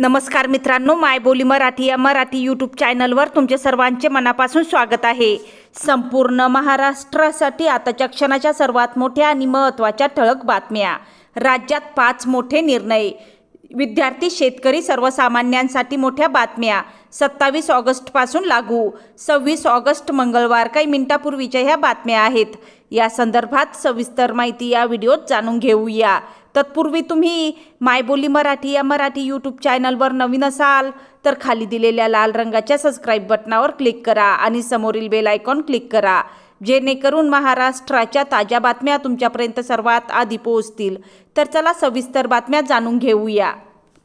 नमस्कार मित्रांनो माय बोली मराठी या मराठी यूट्यूब चॅनलवर तुमचे सर्वांचे मनापासून स्वागत आहे. संपूर्ण महाराष्ट्रासाठी आताच्या क्षणाच्या सर्वात मोठ्या आणि महत्त्वाच्या ठळक बातम्या. राज्यात पाच मोठे निर्णय. विद्यार्थी शेतकरी सर्वसामान्यांसाठी मोठ्या बातम्या. सत्तावीस ऑगस्टपासून लागू. सव्वीस ऑगस्ट मंगळवार काही मिनिटापूर्वीच्या ह्या बातम्या आहेत. या संदर्भात सविस्तर माहिती या व्हिडिओत जाणून घेऊया. तत्पूर्वी तुम्ही मायबोली मराठी या मराठी यूट्यूब चॅनलवर नवीन असाल तर खाली दिलेल्या लाल रंगाच्या सबस्क्राईब बटनावर क्लिक करा आणि समोरील बेल आयकॉन क्लिक करा. जेणेकरून महाराष्ट्राच्या ताज्या बातम्या तुमच्यापर्यंत सर्वात आधी पोहोचतील. तर चला सविस्तर बातम्या जाणून घेऊया.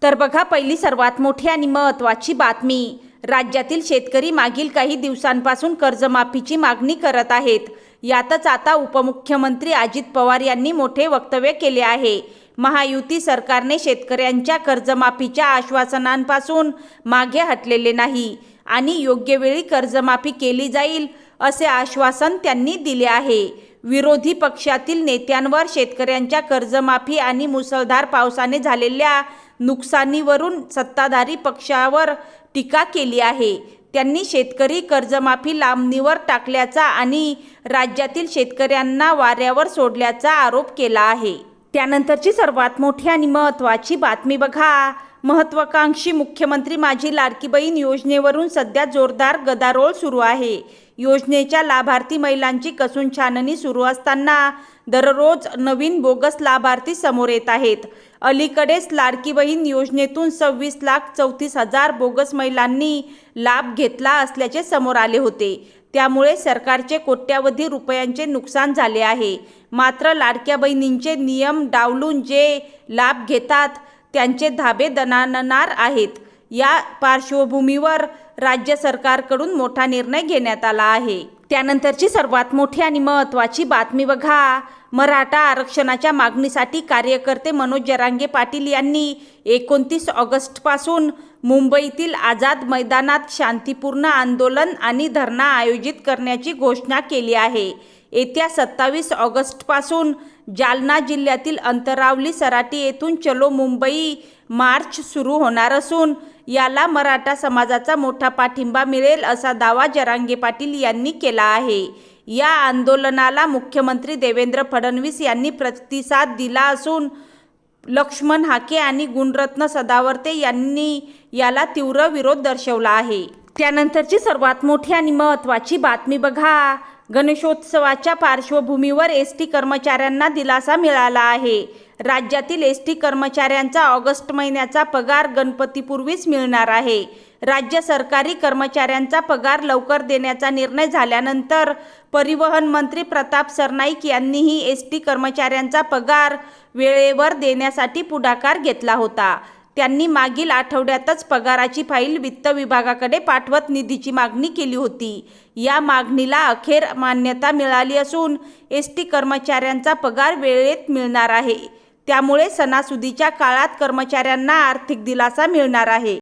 तर बघा पहिली सर्वात मोठी आणि महत्त्वाची बातमी. राज्यातील शेतकरी मागील काही दिवसांपासून कर्जमाफीची मागणी करत आहेत. यातच आता उपमुख्यमंत्री अजित पवार यांनी मोठे वक्तव्य केले आहे. महायुती सरकारने शेतकऱ्यांच्या कर्जमाफीच्या आश्वासनांपासून मागे हटलेले नाही आणि योग्य वेळी कर्जमाफी केली जाईल असे आश्वासन त्यांनी दिले आहे. विरोधी पक्षातील नेत्यांवर शेतकऱ्यांच्या कर्जमाफी आणि मुसळधार पावसाने झालेल्या नुकसानीवरून सत्ताधारी पक्षावर टीका केली आहे. त्यांनी शेतकरी कर्जमाफी लांबणीवर टाकल्याचा आणि राज्यातील शेतकऱ्यांना वाऱ्यावर सोडल्याचा आरोप केला आहे. त्यानंतरची सर्वात मोठी आणि महत्त्वाची बातमी बघा. महत्वाकांक्षी मुख्यमंत्री माझी लाडकी बहीण योजनेवरून सध्या जोरदार गदारोळ सुरू आहे. योजनेच्या लाभार्थी महिलांची कसून छाननी सुरू असताना दररोज नवीन बोगस लाभार्थी समोर येत आहेत. अलीकडेच लाडकी बहीण योजनेतून सव्वीस लाख चौतीस हजार बोगस महिलांनी लाभ घेतला असल्याचे समोर आले होते. त्यामुळे सरकारचे कोट्यावधी रुपयांचे नुकसान झाले आहे. मात्र लाडक्या बहिणींचे नियम डावलून जे लाभ घेतात त्यांचे धाबे दणाणणार आहेत. या पार्श्वभूमीवर राज्य सरकारकडून मोठा निर्णय घेण्यात आला आहे. त्यानंतरची सर्वात मोठी आणि महत्त्वाची बातमी बघा. मराठा आरक्षणाच्या मागणीसाठी कार्यकर्ते मनोज जरांगे पाटील यांनी एकोणतीस ऑगस्टपासून मुंबईतील आझाद मैदानात शांतीपूर्ण आंदोलन आणि धरणा आयोजित करण्याची घोषणा केली आहे. येत्या सत्तावीस ऑगस्टपासून जालना जिल्ह्यातील अंतरावली सराटी येथून चलो मुंबई मार्च सुरू होणार असून याला मराठा समाजाचा मोठा पाठिंबा मिळेल असा दावा जरांगे पाटील यांनी केला आहे. या आंदोलनाला मुख्यमंत्री देवेंद्र फडणवीस यांनी प्रतिसाद दिला असून लक्ष्मण हाके आणि गुणरत्न सदावर्ते यांनी याला तीव्र विरोध दर्शवला आहे. त्यानंतरची सर्वात मोठी आणि महत्त्वाची बातमी बघा. गणेशोत्सवाच्या पार्श्वभूमीवर एस टी कर्मचाऱ्यांना दिलासा मिळाला आहे. राज्यातील एस टी कर्मचाऱ्यांचा ऑगस्ट महिन्याचा पगार गणपतीपूर्वीच मिळणार आहे. राज्य सरकारी कर्मचाऱ्यांचा पगार लवकर देण्याचा निर्णय झाल्यानंतर परिवहन मंत्री प्रताप सरनाईक यांनीही एस टी कर्मचाऱ्यांचा पगार वेळेवर देण्यासाठी पुढाकार घेतला होता. त्यांनी मागील आठवड्यातच पगाराची फाईल वित्त विभागाकडे पाठवत निधीची मागणी केली होती. या मागणीला अखेर मान्यता मिळाली असून एस टी कर्मचाऱ्यांचा पगार वेळेत मिळणार आहे. त्यामुळे सणासुदीच्या काळात कर्मचाऱ्यांना आर्थिक दिलासा मिळणार आहे.